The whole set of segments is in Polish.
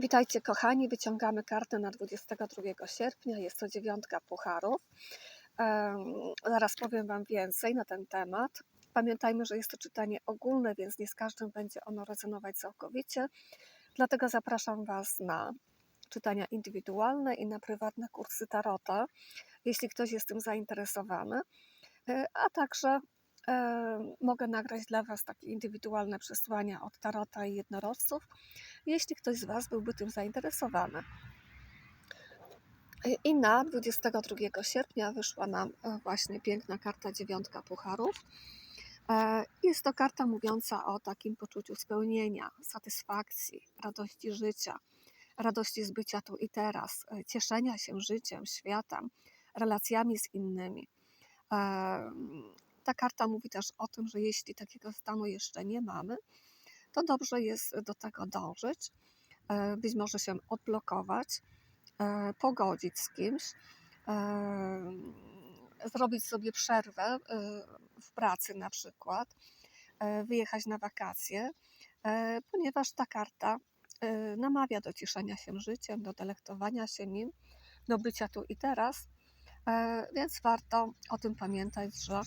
Witajcie kochani, wyciągamy kartę na 22 sierpnia, jest to dziewiątka pucharów. Zaraz powiem Wam więcej na ten temat. Pamiętajmy, że jest to czytanie ogólne, więc nie z każdym będzie ono rezonować całkowicie. Dlatego zapraszam Was na czytania indywidualne i na prywatne kursy tarota, jeśli ktoś jest tym zainteresowany. E, A także mogę nagrać dla Was takie indywidualne przesłania od tarota i jednorożców, jeśli ktoś z Was byłby tym zainteresowany. I na 22 sierpnia wyszła nam e, właśnie piękna karta dziewiątka pucharów. E, Jest to karta mówiąca o takim poczuciu spełnienia, satysfakcji, radości życia, radości z bycia tu i teraz, e, cieszenia się życiem, światem, relacjami z innymi. Ta karta mówi też o tym, że jeśli takiego stanu jeszcze nie mamy, to dobrze jest do tego dążyć, e, być może się odblokować, e, pogodzić z kimś, e, zrobić sobie przerwę w pracy na przykład, wyjechać na wakacje, ponieważ ta karta namawia do cieszenia się życiem, do delektowania się nim, do bycia tu i teraz, więc warto o tym pamiętać, że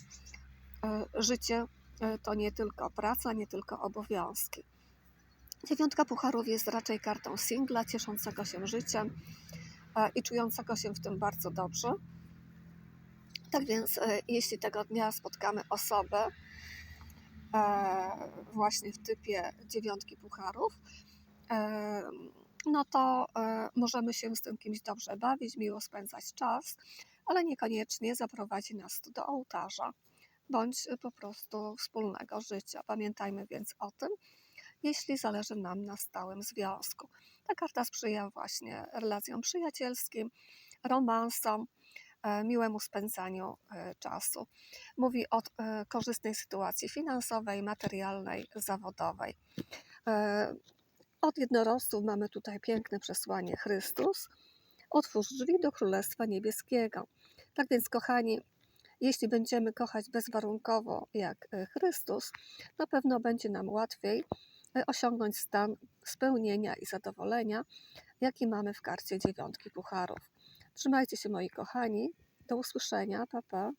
życie e, to nie tylko praca, nie tylko obowiązki. Dziewiątka pucharów jest raczej kartą singla, cieszącego się życiem e, i czującego się w tym bardzo dobrze. Tak więc, e, jeśli tego dnia spotkamy osobę e, właśnie w typie dziewiątki pucharów, e, no to e, możemy się z tym kimś dobrze bawić, miło spędzać czas, ale niekoniecznie zaprowadzi nas do ołtarza bądź po prostu wspólnego życia. Pamiętajmy więc o tym, jeśli zależy nam na stałym związku. Ta karta sprzyja właśnie relacjom przyjacielskim, romansom, e, miłemu spędzaniu e, czasu. Mówi o e, korzystnej sytuacji finansowej, materialnej, zawodowej. Od jednorożców mamy tutaj piękne przesłanie Chrystus. Otwórz drzwi do Królestwa Niebieskiego. Tak więc, kochani, jeśli będziemy kochać bezwarunkowo jak e, Chrystus, na pewno będzie nam łatwiej e, osiągnąć stan spełnienia i zadowolenia, jaki mamy w karcie dziewiątki pucharów. Trzymajcie się moi kochani. Do usłyszenia. Pa, pa.